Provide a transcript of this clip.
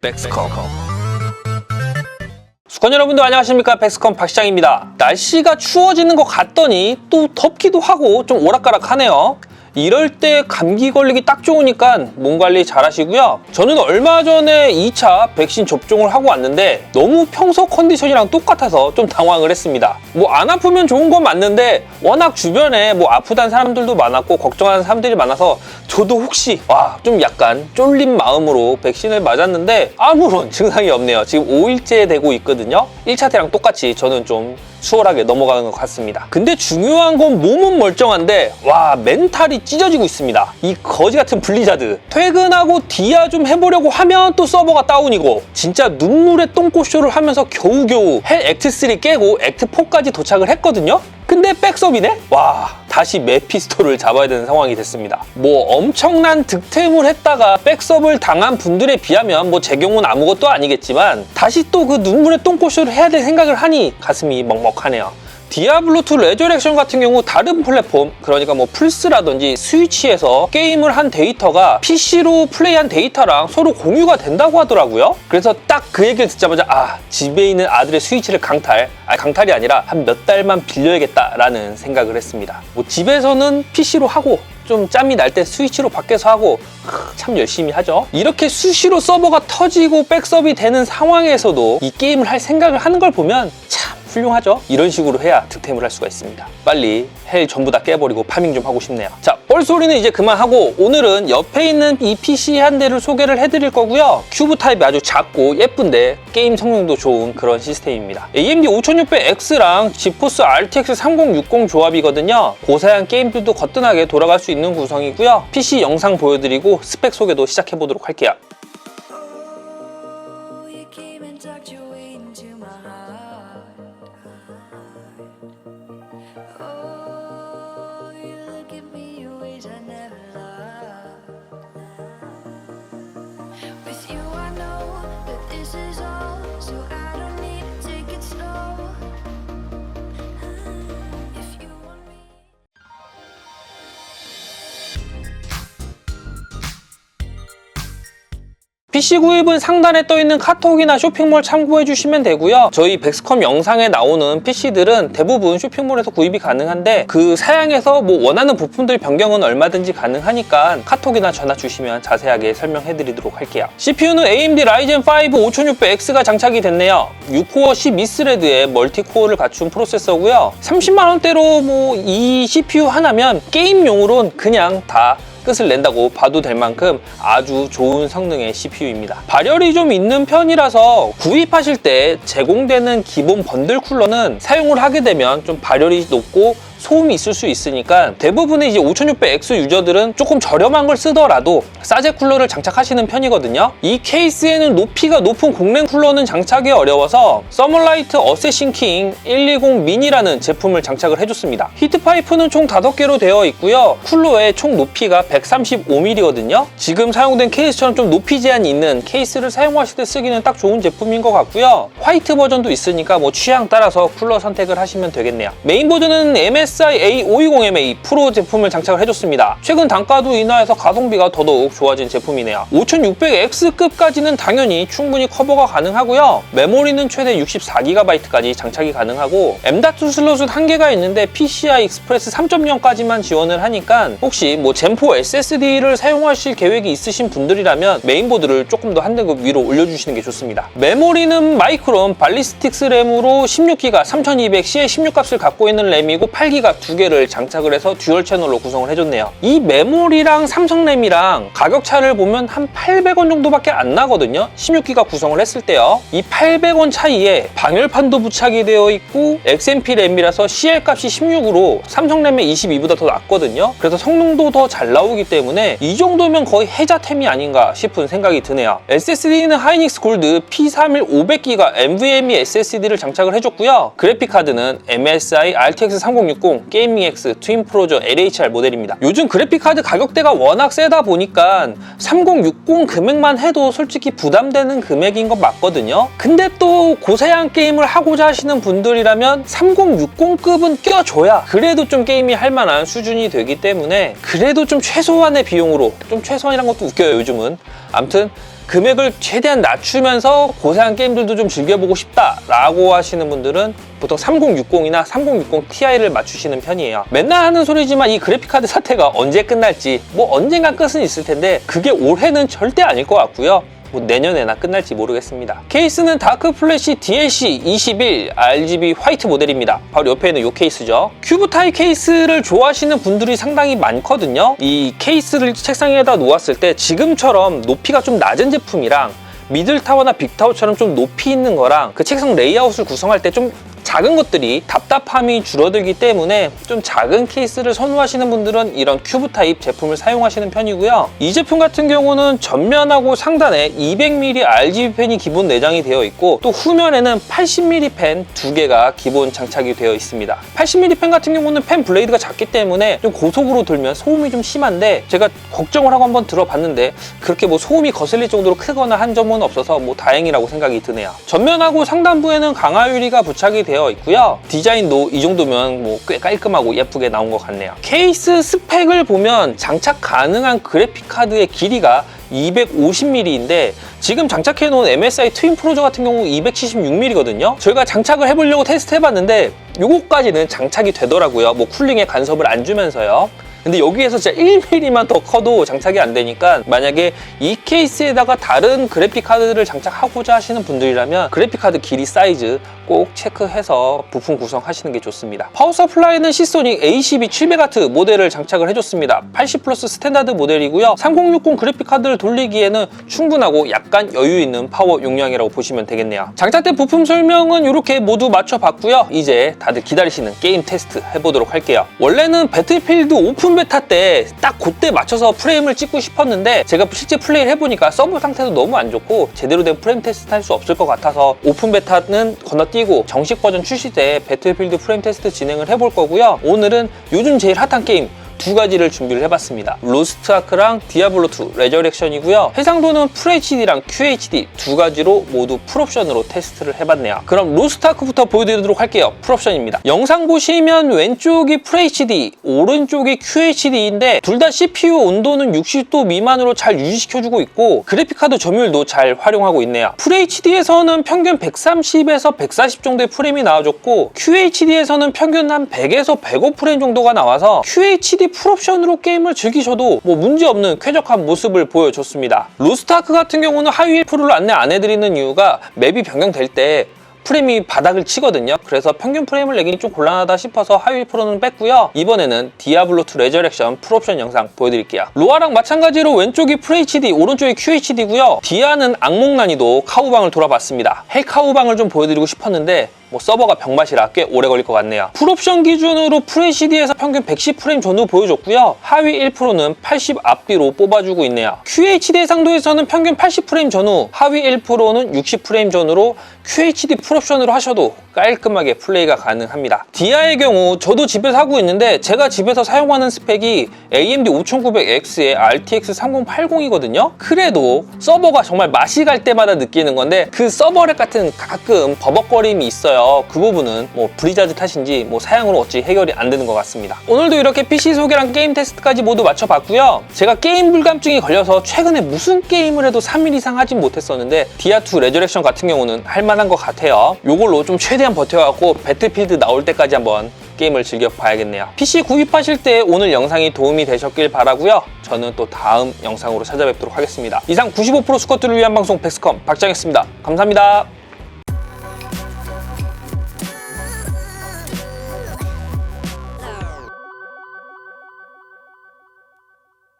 백스컴. 수건 여러분들 안녕하십니까? 백스컴 박시장입니다. 날씨가 추워지는 것 같더니 또 덥기도 하고 좀 오락가락하네요 이럴 때 감기 걸리기 딱 좋으니까 몸 관리 잘 하시고요 저는 얼마 전에 2차 백신 접종을 하고 왔는데 너무 평소 컨디션이랑 똑같아서 좀 당황을 했습니다 뭐 안 아프면 좋은 건 맞는데 워낙 주변에 뭐 아프다는 사람들도 많았고 걱정하는 사람들이 많아서 저도 혹시 와 좀 약간 쫄린 마음으로 백신을 맞았는데 아무런 증상이 없네요. 지금 5일째 되고 있거든요. 1차 때랑 똑같이 저는 좀 수월하게 넘어가는 것 같습니다. 근데 중요한 건 몸은 멀쩡한데 와 멘탈이 찢어지고 있습니다. 이 거지 같은 블리자드 퇴근하고 디아 좀 해보려고 하면 또 서버가 다운이고 진짜 눈물의 똥꼬쇼를 하면서 겨우겨우 헬 액트 3 깨고 액트 4까지 도착을 했거든요. 근데 백섭이네? 와 다시 메피스토를 잡아야 되는 상황이 됐습니다. 뭐 엄청난 득템을 했다가 백섭을 당한 분들에 비하면 뭐 제 경우는 아무것도 아니겠지만 다시 또 그 눈물의 똥꼬쇼를 해야 될 생각을 하니 가슴이 먹먹하네요. 디아블로2 레저렉션 같은 경우 다른 플랫폼 그러니까 뭐 플스라든지 스위치에서 게임을 한 데이터가 PC로 플레이한 데이터랑 서로 공유가 된다고 하더라고요 그래서 딱 그 얘기를 듣자마자 아 집에 있는 아들의 스위치를 강탈 아 강탈이 아니라 한 몇 달만 빌려야겠다라는 생각을 했습니다 뭐 집에서는 PC로 하고 좀 짬이 날 때 스위치로 밖에서 하고 크, 참 열심히 하죠. 이렇게 수시로 서버가 터지고 백섭이 되는 상황에서도 이 게임을 할 생각을 하는 걸 보면 참 훌륭하죠. 이런 식으로 해야 득템을 할 수가 있습니다. 빨리 헬 전부 다 깨버리고 파밍 좀 하고 싶네요. 자, 뻘소리는 이제 그만하고 오늘은 옆에 있는 이 PC 한 대를 소개를 해드릴 거고요. 큐브 타입이 아주 작고 예쁜데 게임 성능도 좋은 그런 시스템입니다. AMD 5600X랑 지포스 RTX 3060 조합이거든요. 고사양 게임들도 거뜬하게 돌아갈 수 있는 구성이고요. PC 영상 보여드리고 스펙 소개도 시작해보도록 할게요. Heart. Is all, PC 구입은 상단에 떠있는 카톡이나 쇼핑몰 참고해 주시면 되고요. 저희 백스컴 영상에 나오는 PC들은 대부분 쇼핑몰에서 구입이 가능한데 그 사양에서 뭐 원하는 부품들 변경은 얼마든지 가능하니까 카톡이나 전화 주시면 자세하게 설명해 드리도록 할게요. CPU는 AMD Ryzen 5 5600X가 장착이 됐네요. 6코어 12스레드의 멀티코어를 갖춘 프로세서고요. 30만 원대로 뭐 이 CPU 하나면 게임용으로는 그냥 다 끝을 낸다고 봐도 될 만큼 아주 좋은 성능의 CPU입니다. 발열이 좀 있는 편이라서 구입하실 때 제공되는 기본 번들 쿨러는 사용을 하게 되면 좀 발열이 높고 소음이 있을 수 있으니까 대부분의 이제 5600X 유저들은 조금 저렴한 걸 쓰더라도 싸제 쿨러를 장착하시는 편이거든요. 이 케이스에는 높이가 높은 공랭 쿨러는 장착이 어려워서 서멀라이트 어세신 킹120 미니라는 제품을 장착을 해줬습니다. 히트 파이프는 총 5개로 되어 있고요. 쿨러의 총 높이가 135mm거든요. 지금 사용된 케이스처럼 좀 높이 제한이 있는 케이스를 사용하실 때 쓰기는 딱 좋은 제품인 것 같고요. 화이트 버전도 있으니까 뭐 취향 따라서 쿨러 선택을 하시면 되겠네요. 메인 버전은 MSI A520MA 프로 제품을 장착을 해줬습니다. 최근 단가도 인하해서 가성비가 더더욱 좋아진 제품이네요. 5600X급까지는 당연히 충분히 커버가 가능하고요. 메모리는 최대 64GB까지 장착이 가능하고 M.2 슬롯은 한 개가 있는데 PCI Express 3.0까지만 지원을 하니까 혹시 뭐 젠4 SSD를 사용하실 계획이 있으신 분들이라면 메인보드를 조금 더한 등급 위로 올려주시는 게 좋습니다. 메모리는 마이크론 발리스틱스 램으로 16기가 3200C의 16 값을 갖고 있는 램이고 8기가 두 개를 장착을 해서 듀얼 채널로 구성을 해줬네요. 이 메모리랑 삼성 램이랑 가격 차를 보면 한 800원 정도밖에 안 나거든요. 16기가 구성을 했을 때요. 이 800원 차이에 방열판도 부착이 되어 있고 XMP 램이라서 CL 값이 16으로 삼성 램의 22보다 더 낮거든요. 그래서 성능도 더 잘 나오기 때문에 이 정도면 거의 해자템이 아닌가 싶은 생각이 드네요. SSD는 하이닉스 골드 P31 500기가 NVMe SSD를 장착을 해줬고요. 그래픽 카드는 MSI RTX 3060 게이밍 X 트윈 프로저 LHR 모델입니다. 요즘 그래픽 카드 가격대가 워낙 세다 보니까 3060 금액만 해도 솔직히 부담되는 금액인 것 맞거든요. 근데 또 고사양 게임을 하고자 하시는 분들이라면 3060급은 껴줘야 그래도 좀 게임이 할 만한 수준이 되기 때문에 그래도 좀 최소한의 비용으로 좀 최소한이란 것도 웃겨요 요즘은. 아무튼 금액을 최대한 낮추면서 고사양 게임들도 좀 즐겨보고 싶다라고 하시는 분들은 보통 3060이나 3060 Ti를 맞추시는 편이에요. 맨날 하는 소리지만 이 그래픽카드 사태가 언제 끝날지 뭐 언젠간 끝은 있을 텐데 그게 올해는 절대 아닐 것 같고요. 뭐 내년에나 끝날지 모르겠습니다. 케이스는 다크 플래시 DLC 21 RGB 화이트 모델입니다. 바로 옆에 있는 이 케이스죠. 큐브 타입 케이스를 좋아하시는 분들이 상당히 많거든요. 이 케이스를 책상에다 놓았을 때 지금처럼 높이가 좀 낮은 제품이랑 미들타워나 빅타워처럼 좀 높이 있는 거랑 그 책상 레이아웃을 구성할 때 좀 작은 것들이 답답함이 줄어들기 때문에 좀 작은 케이스를 선호하시는 분들은 이런 큐브 타입 제품을 사용하시는 편이고요. 이 제품 같은 경우는 전면하고 상단에 200mm RGB 펜이 기본 내장이 되어 있고 또 후면에는 80mm 펜 두 개가 기본 장착이 되어 있습니다. 80mm 펜 같은 경우는 펜 블레이드가 작기 때문에 좀 고속으로 들면 소음이 좀 심한데 제가 걱정을 하고 한번 들어봤는데 그렇게 뭐 소음이 거슬릴 정도로 크거나 한 점은 없어서 뭐 다행이라고 생각이 드네요. 전면하고 상단부에는 강화 유리가 부착이 되어 있고요. 디자인도 이 정도면 뭐 꽤 깔끔하고 예쁘게 나온 것 같네요. 케이스 스펙을 보면 장착 가능한 그래픽 카드의 길이가 250mm인데 지금 장착해 놓은 MSI 트윈 프로저 같은 경우 276mm거든요. 저희가 장착을 해보려고 테스트 해봤는데 요거까지는 장착이 되더라고요. 뭐 쿨링에 간섭을 안 주면서요. 근데 여기에서 진짜 1mm만 더 커도 장착이 안 되니까 만약에 이 케이스에다가 다른 그래픽 카드를 장착하고자 하시는 분들이라면 그래픽 카드 길이 사이즈 꼭 체크해서 부품 구성하시는 게 좋습니다. 파워 서플라이는 시소닉 A12 700W 모델을 장착을 해줬습니다. 80 플러스 스탠다드 모델이고요. 3060 그래픽 카드를 돌리기에는 충분하고 약간 여유 있는 파워 용량이라고 보시면 되겠네요. 장착된 부품 설명은 이렇게 모두 맞춰봤고요. 이제 다들 기다리시는 게임 테스트 해보도록 할게요. 원래는 배틀필드 오픈 베타 때 딱 그때 맞춰서 프레임을 찍고 싶었는데 제가 실제 플레이를 해보니까 서버 상태도 너무 안 좋고 제대로 된 프레임 테스트 할 수 없을 것 같아서 오픈 베타는 건너뛰 고 정식 버전 출시 때 배틀필드 프레임 테스트 진행을 해볼 거고요. 오늘은 요즘 제일 핫한 게임 두 가지를 준비를 해봤습니다. 로스트 아크랑 디아블로 2 레저렉션이고요. 해상도는 FHD랑 QHD 두 가지로 모두 풀옵션으로 테스트를 해봤네요. 그럼 로스트 아크부터 보여드리도록 할게요. 풀옵션입니다. 영상 보시면 왼쪽이 FHD, 오른쪽이 QHD인데 둘 다 CPU 온도는 60도 미만으로 잘 유지시켜주고 있고 그래픽카드 점유율도 잘 활용하고 있네요. FHD에서는 평균 130에서 140 정도의 프레임이 나와줬고 QHD에서는 평균 한 100에서 105 프레임 정도가 나와서 QHD 풀옵션으로 게임을 즐기셔도 뭐 문제없는 쾌적한 모습을 보여줬습니다. 로스트아크 같은 경우는 하위 1%를 안내 안 해드리는 이유가 맵이 변경될 때 프레임이 바닥을 치거든요. 그래서 평균 프레임을 내기는 좀 곤란하다 싶어서 하위 1%는 뺐고요. 이번에는 디아블로2 레저렉션 풀옵션 영상 보여드릴게요. 로아랑 마찬가지로 왼쪽이 FHD, 오른쪽이 QHD고요. 디아는 악몽 난이도 카우방을 돌아봤습니다. 헬 카우방을 좀 보여드리고 싶었는데 뭐 서버가 병맛이라 꽤 오래 걸릴 것 같네요. 풀옵션 기준으로 FHD에서 평균 110 프레임 전후 보여줬고요. 하위 1%는 80 앞뒤로 뽑아주고 있네요. QHD 해상도에서는 평균 80 프레임 전후, 하위 1%는 60 프레임 전후로 QHD 풀옵션으로 하셔도 깔끔하게 플레이가 가능합니다. 디아의 경우 저도 집에서 하고 있는데 제가 집에서 사용하는 스펙이 AMD 5900X의 RTX 3080이거든요. 그래도 서버가 정말 맛이 갈 때마다 느끼는 건데 그 서버렉 같은 가끔 버벅거림이 있어요. 그 부분은 뭐 브리자드 탓인지 뭐 사양으로 어찌 해결이 안 되는 것 같습니다. 오늘도 이렇게 PC 소개랑 게임 테스트까지 모두 맞춰봤고요. 제가 게임 불감증이 걸려서 최근에 무슨 게임을 해도 3일 이상 하진 못했었는데 디아2 레저렉션 같은 경우는 할만한 것 같아요. 요걸로 좀 최대한 버텨갖고 배틀필드 나올 때까지 한번 게임을 즐겨봐야겠네요. PC 구입하실 때 오늘 영상이 도움이 되셨길 바라고요. 저는 또 다음 영상으로 찾아뵙도록 하겠습니다. 이상 95% 스쿼트를 위한 방송 백스컴 박장했습니다. 감사합니다.